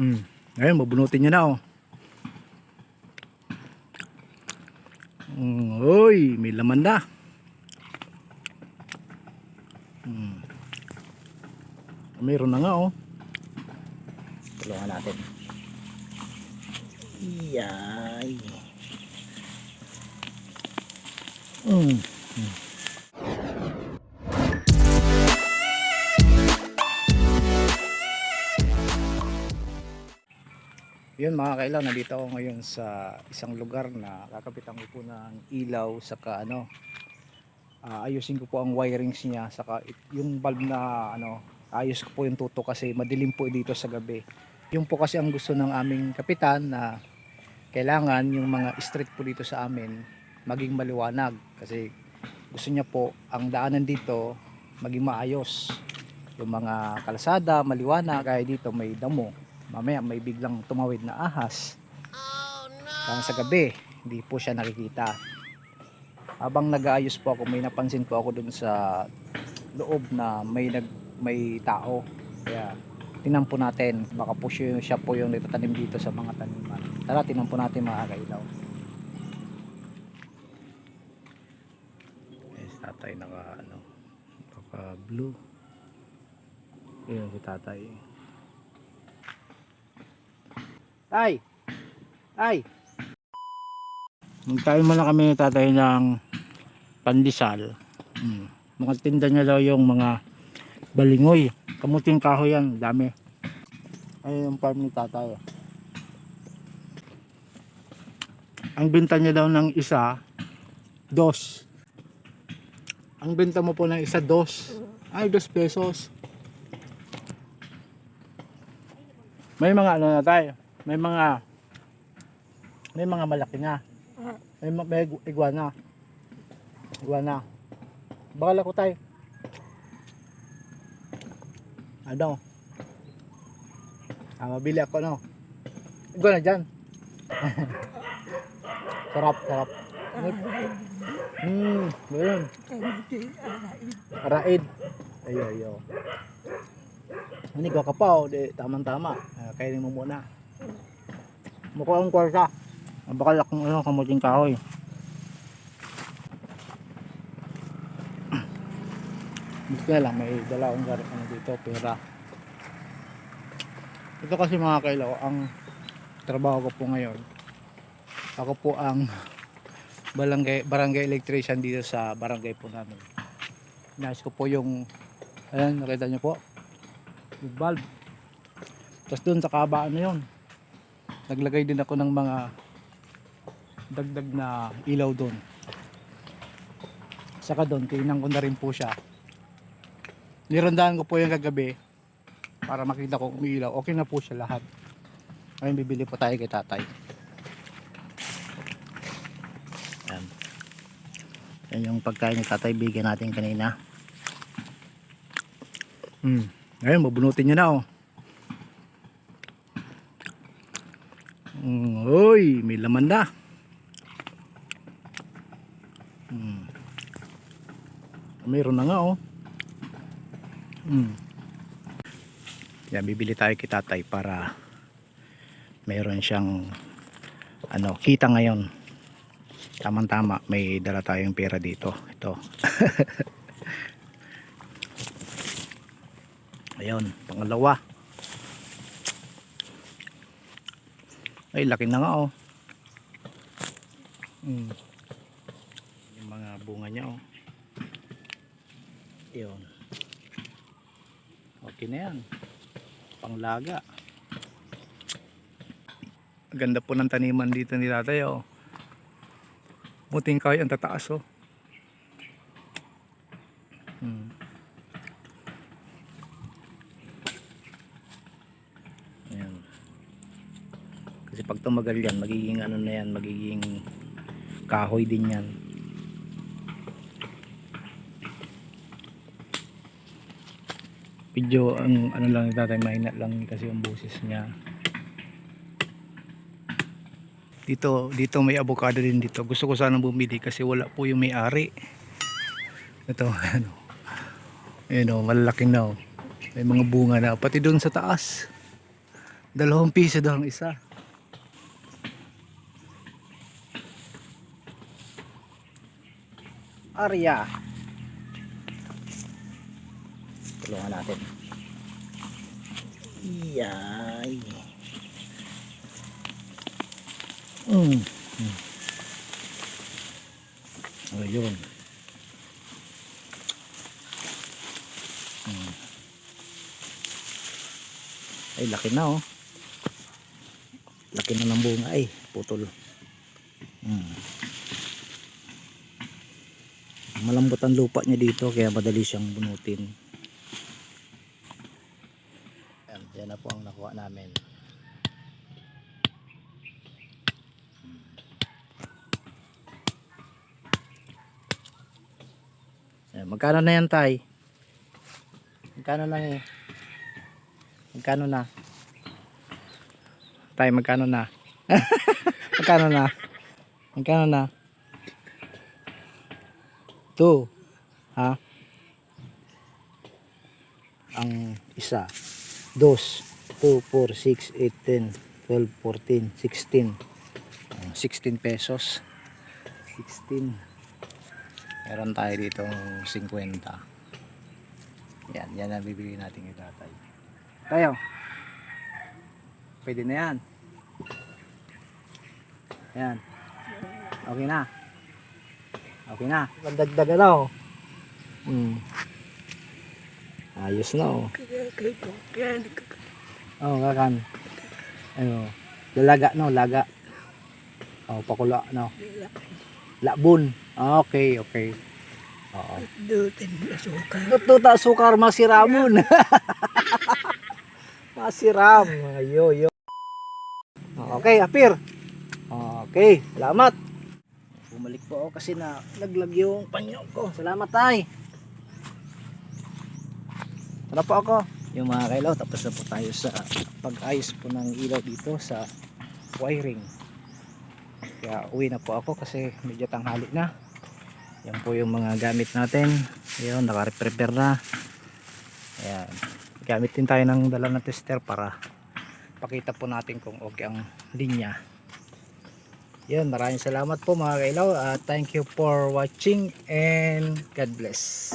Hmm. Ngayon, mabunutin niya na oh. Mm, oy, may laman na. Hmm. Mayroon na nga oh. Tulungan natin. Iyay. Mm. Yun mga kailan, nandito ako ngayon sa isang lugar na kakapitan ko po ng ilaw saka ano ah, ayusin ko po ang wirings niya saka yung bulb na ano ayos ko po yung tuto kasi madilim po dito sa gabi. Yung po kasi ang gusto ng aming kapitan na kailangan yung mga street po dito sa amin maging maliwanag kasi gusto niya po ang daanan dito maging maayos. Yung mga kalsada maliwanag kaya dito may damo mamaya may biglang tumawid na ahas. Parang sa gabi hindi po siya nakikita. Habang nag-aayos po ako may napansin po ako dun sa loob na may nag may tao. Kaya tingnan po natin. Baka po siya, siya po yung nagtatanim dito sa mga taniman. Tara tingnan po natin mga kailaw. Yes tatay naka ano naka blue yun si tatay tay tay Magtayo muna kami ni tatay ng pandesal. Hmm. Mga tinda niya daw yung mga balingoy. Kamuting kahoy yan, dami. Ayun yung farm ni tatay. Ang benta niya daw ng isa, dos. Ang benta mo po ng isa, dos. Ay, dos pesos. May mga ano na tayo. May mga may mga malaki na. May, ma- may igu- iguana. Iguana. Bakal ako tayo. Ano? Ah, mabili ako no. Iguana dyan. sarap, sarap. Hmm, yun. Araid. Ayo, ayo. Hindi ko ka pa, oh. Di, tamang-tama. Ah, kainin mo muna. Mukha ang kwarsa. Ang bakal akong ano, kamuting kahoy. Buti na lang, may dala akong gari ano dito, pera. Ito kasi mga kailaw, ang trabaho ko po ngayon. Ako po ang barangay, barangay electrician dito sa barangay po namin. Nais ko po yung, ayan, nakita nyo po, yung bulb. Tapos dun sa kabaan na yun, naglagay din ako ng mga dagdag na ilaw doon. Saka doon, tinang ko na rin po siya. Nirandahan ko po yung kagabi para makita ko kung ilaw. Okay na po siya lahat. Ngayon bibili po tayo kay tatay. Yan. Yan yung pagkain ni tatay bigyan natin kanina. Hmm. Ngayon, mabunutin nyo na oh. Oy, may laman na. Mm. Mayroon na nga oh. Mm. Yan, bibili tayo kay tatay para mayroon siyang ano, kita ngayon. Tamang tama, may dala tayong pera dito. Ito. Ayun, pangalawa. Ay, laki na nga oh. Mm. Yung mga bunga niya oh. Yun. Okay na yan. Panglaga. Ang Ganda po ng taniman dito ni tatay oh. Muting kahoy ang tataas oh. Kasi pag tumagal yan, magiging ano na yan, magiging kahoy din yan. Video ang ano lang ni tatay, mahina lang kasi yung boses niya. Dito, dito may avocado din dito. Gusto ko sanang bumili kasi wala po yung may-ari. Ito, ano. Ayun o, malalaki na o. May mga bunga na. Pati doon sa taas. Dalawang piso daw ang isa. Arya. Tulungan natin. Iyay. Mm. Mm. Ayun. Mm. Ay, laki na oh. Laki na ng bunga ay, putol. Mm. Malambot ang lupa niya dito kaya madali siyang bunutin. Yan na po ang nakuha namin. Ayan, magkano na yan tay? Magkano na eh? Magkano na? Tay, magkano na? magkano na? Magkano na? Two. Ha? Ang isa. Dos. 2, 4, 6, 8, 10, 12, 14, 16. Ah, 16 pesos. 16. Meron tayo dito 50. Yan, yan ang bibigyan natin kay tatay. Tayo. Pwede na yan. Yan. Okay na. Okay na. Magdagdagan na oh. Hmm. Ayos na oh. Oh, kakan. Ano? Lalaga no, laga. Oh, pakula no. Labon. Okay, okay. Oo. Tututa sukar masiramon. Masiram. Ayo, yo. Okay, apir. Okay, salamat. Bumalik po ako kasi na naglag yung panyo ko. Salamat tay. Tara po ako. Yung mga kailaw, tapos na po tayo sa pag-ayos po ng ilaw dito sa wiring. Kaya uwi na po ako kasi medyo tanghali na. Yan po yung mga gamit natin. Ayun, naka-prepare na. Ayan. Gamit din tayo ng dala na tester para pakita po natin kung okay ang linya. Yan, maraming salamat po mga kailaw. at thank you for watching and God bless.